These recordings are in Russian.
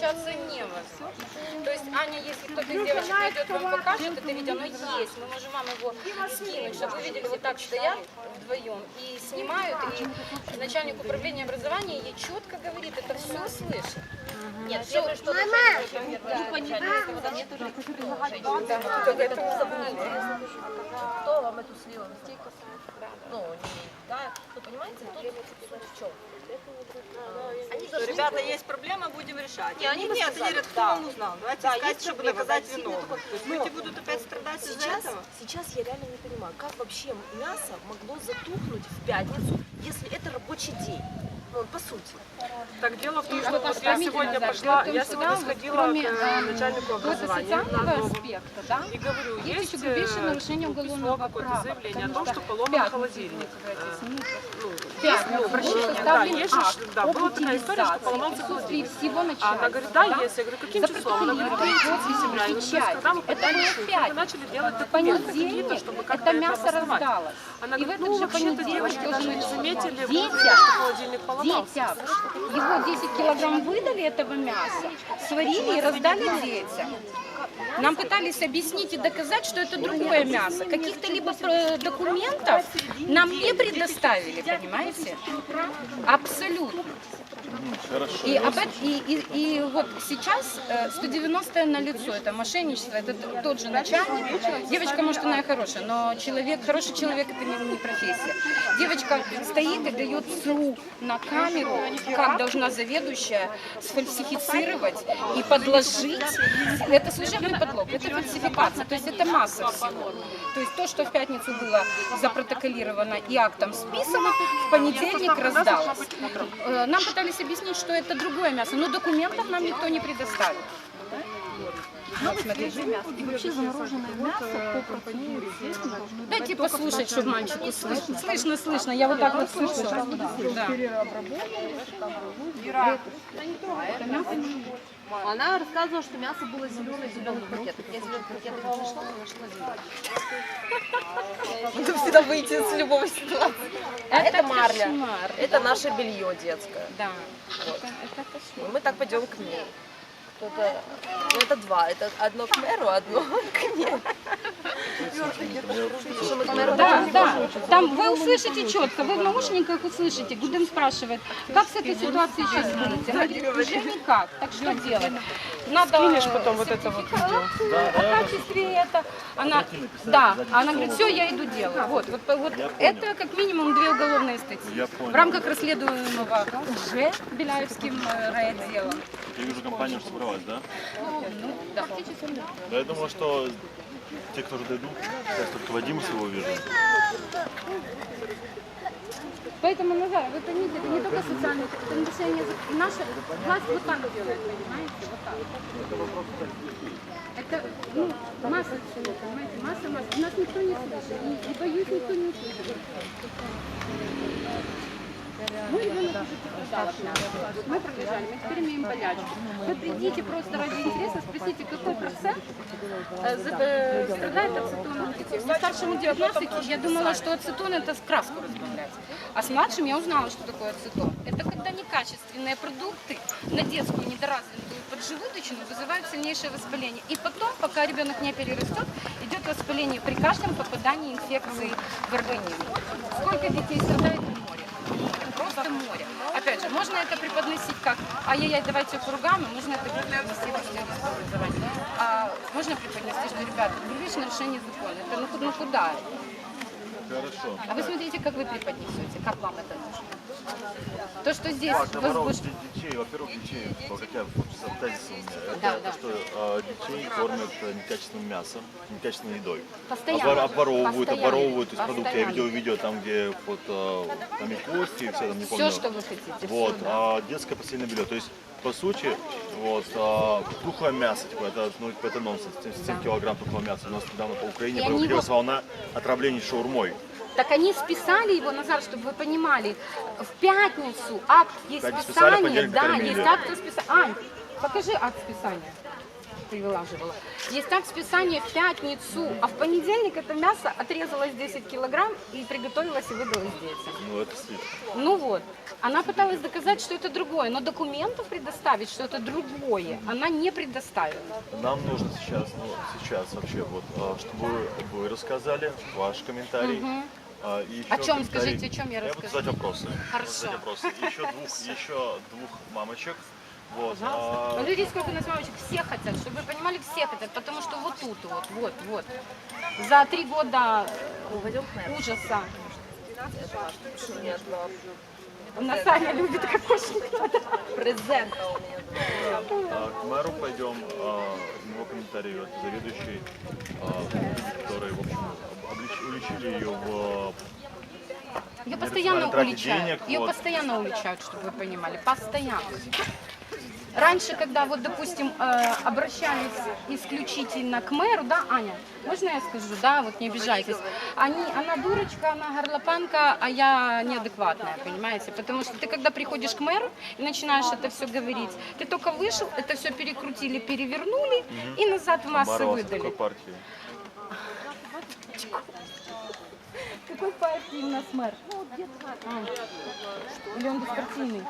общаться невозможно. То есть Аня, если кто-то из девочек найдет, вам покажет это видео, оно есть. Мы можем вам его скинуть, чтобы вы видели, вот так стоят вдвоем и снимают, и начальник управления образования ей четко говорит, это все слышит. Нет, забудете. Кто вам эту слил? Ну, не, да, ну, понимаете, тут в чем? Они Что, ребята, есть проблема, будем решать. Не, они нет, сказали, говорят, кто да. вам узнал. Давайте Да, искать, чтобы проблема, наказать виновных. люди будут опять страдать из-за этого? сейчас я реально не понимаю, как вообще мясо могло затухнуть в пятницу, если это рабочий день? Ну, по сути. Так дело в том, что вот я сегодня пошла, том, я сегодня сходила кроме, к э, э, начальнику какого-то образования на аспекта, да? И говорю, Есть есть еще э, нарушение письмо, уголовного какое-то права. заявление о том, что поломан холодильник. Э, ну, Ну, в есть, пятницу ну, да, была такая история, что поломался холодильник. она говорит, да, есть. Я говорю, каким числом? Она говорит, Запротоколировать 3 сентября. Я говорю, когда мы в мы начали делать документы какие-то, чтобы как-то это обосновать. Она говорит, ну, вообще-то девочки даже не заметили, что холодильник поломался. его 10 килограмм выдали этого мяса, сварили и раздали детям. Нам пытались объяснить и доказать, что это другое мясо. Каких-то либо э, документов нам не предоставили, понимаете? Абсолютно. И, об и, и, и вот сейчас э, 190 на лицо, это мошенничество, это тот же начальник. Девочка, может, она и хорошая, но человек, хороший человек это не, не профессия. Девочка стоит и дает СРУ на камеру, как должна заведующая сфальсифицировать и подложить. Это служебный подлог, это фальсификация, то есть это масса всего. То есть то, что в пятницу было запротоколировано и актом списано, в понедельник раздалось. Э, Нам пытались объяснить, что это другое мясо, но документов нам никто не предоставил. Вот. И вообще замороженное мясо по процедуре здесь не должно Дайте послушать, чтобы мальчику слышно. Слышно, слышно. Я вот так вот слышу. Да. Она рассказывала, что мясо было зеленое в зеленых пакетах. Я зеленых пакетов не нашла, но нашла зеленый. Надо всегда выйти с любой ситуации. А это марля. кошмар. Это наше белье детское. Да. И мы так пойдем к ней. Кто-то, ну это два, это одно к мэру, одно к мэру Да, да. Там вы услышите четко, вы в наушниках услышите. Гудем спрашивает, как с этой ситуацией сейчас быть? Она говорит, уже никак. Так что делать? Надо Скинешь потом вот это вот видео. в качестве это. Она, да, она говорит, все, я иду делать. Вот, вот, вот это как минимум две уголовные статьи. В рамках расследуемого уже Беляевским э, райотделом. Я вижу, компания уже собралась, да? Ну, да. Да, я думал, что те, кто уже дойдут, сейчас только Вадима своего вижу. Поэтому, Назар, вы поймите, это не только социальное, это закона. Наша власть вот так делает, понимаете? Вот так. Это, ну, масса всего, понимаете? Масса, масса. Нас никто не слышит. И, и боюсь, никто не услышит. Мой ребенок нас. Мы пробежали, мы теперь имеем болячку. Вы придите просто ради интереса, спросите, какой процент э, э, страдает цитона. Мне старшему 19, я думала, что ацетон это с краску разбавлять. А с младшим я узнала, что такое ацетон. Это когда некачественные продукты на детскую недоразвитую поджелудочную вызывают сильнейшее воспаление. И потом, пока ребенок не перерастет, идет воспаление при каждом попадании инфекции в организм. Сколько детей страдает в море? Опять же, можно это преподносить как ай-яй-яй, давайте а можно это преподнести. А можно преподнести, что, ребята, грубейшее нарушение закона. Это ну, ну куда? Хорошо. А вы смотрите, как вы преподнесете, как вам это нужно. То, что здесь наоборот, возбуж... детей, во-первых, детей, хотя бы тезис у меня, это Да, то, да. что э, детей кормят э, некачественным мясом, некачественной едой. Постоянно. Обвор- обворовывают, Постоянно. обворовывают из продуктов. Я видел видео там, где вот э, там и кости, и все, там не помню. Все, что вы хотите. Вот, всё, да. а детское постельное белье. То есть, по сути, вот, а, тухлое мясо, типа, это, ну, это нонсенс. 7 килограмм тухлого мяса. У нас недавно по Украине его- волна отравлений шаурмой. Так они списали его, Назар, чтобы вы понимали, в пятницу акт есть списали, списание, понедельник да, есть акт расписания. Ань, покажи акт списания. вылаживала. Есть акт списания в пятницу, а в понедельник это мясо отрезалось 10 килограмм и приготовилось и выдалось детям. Ну это слишком. Ну вот, она пыталась доказать, что это другое, но документов предоставить, что это другое, она не предоставила. Нам нужно сейчас, ну, сейчас вообще, вот, а, чтобы вы рассказали ваш комментарий. А, и еще О чем, комментарий- скажите, о чем я Я буду расскажу? задать вопросы. Хорошо. Задать вопросы. Еще двух, еще двух мамочек. Вот. Ну, а, люди, сколько у нас мамочек, все хотят, чтобы вы понимали, все хотят, потому что вот тут вот, вот, вот. За три года ужаса Мне одно у нас Аня любит кокошник. у а, к мэру пойдем. а, его комментарий от заведующей, а, которые, в общем, об- облич- уличили ее в Ее постоянно уличают. денег, Ее вот. постоянно уличают, чтобы вы понимали. Постоянно. Раньше, когда вот, допустим, э, обращались исключительно к мэру, да, Аня, можно я скажу, да, вот не обижайтесь. Они, она дурочка, она горлопанка, а я неадекватная, понимаете? Потому что ты, когда приходишь к мэру и начинаешь это все говорить, ты только вышел, это все перекрутили, перевернули и назад в массы Марва с какой выдали. Партии? Какой партии у нас мэр? А. Или он беспартийный?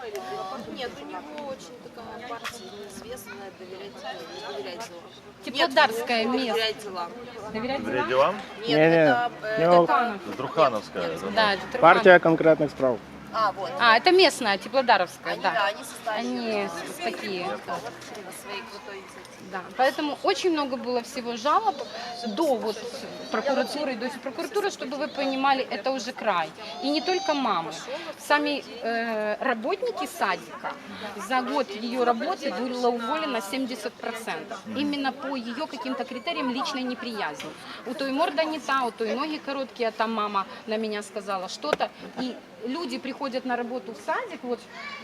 Нет, у него очень такая партия неизвестная, доверять, не доверять делам. Теплодарское Нет, место. доверять делам. Доверять Доверять делам? делам? Нет, Не-не, это... э, не это- Друхановская. да, Да, это Труханов. Партия конкретных справ. А, вот. А, это местная, Теплодаровская, Они, да. да, они составили Они такие, своей крутой инициативе. Да. Поэтому очень много было всего жалоб до вот прокуратуры, до прокуратуры, чтобы вы понимали, это уже край. И не только мамы. Сами э, работники садика за год ее работы было уволено 70%. Именно по ее каким-то критериям личной неприязни. У той морда не та, у той ноги короткие, а там мама на меня сказала что-то. И люди приходят на работу в садик, вот,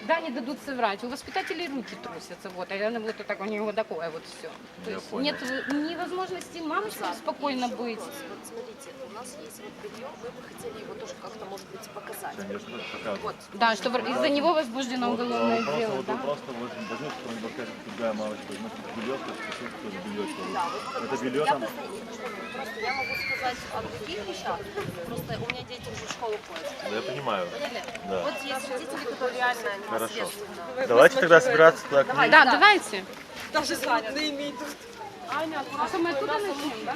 да, не дадут соврать, у воспитателей руки трусятся, вот, а она вот так, у нее вот такое вот все. То Я есть понял. нет невозможности мамочкам спокойно быть. Вот смотрите, у нас есть вот белье, мы бы хотели его тоже как-то, может быть, показать. Конечно, показывают. Вот. Да, что в- из-за него возбуждено Вот, уголовное а, просто, дело, вот, да? Просто вот возьмет кто-нибудь скажет, другая мамочка, возьмет белье, спросит, что за белье. что Да, вот, Это белье я там, просто, просто я могу сказать о других вещах. Просто у меня дети уже в школу ходят. да я понимаю. Поняли? Да. Вот есть родители, которые реально Хорошо. непосредственно. Давайте тогда собираться туда к ней. Да, давайте. Даже занятые имеют. А что, мы оттуда начнем, да?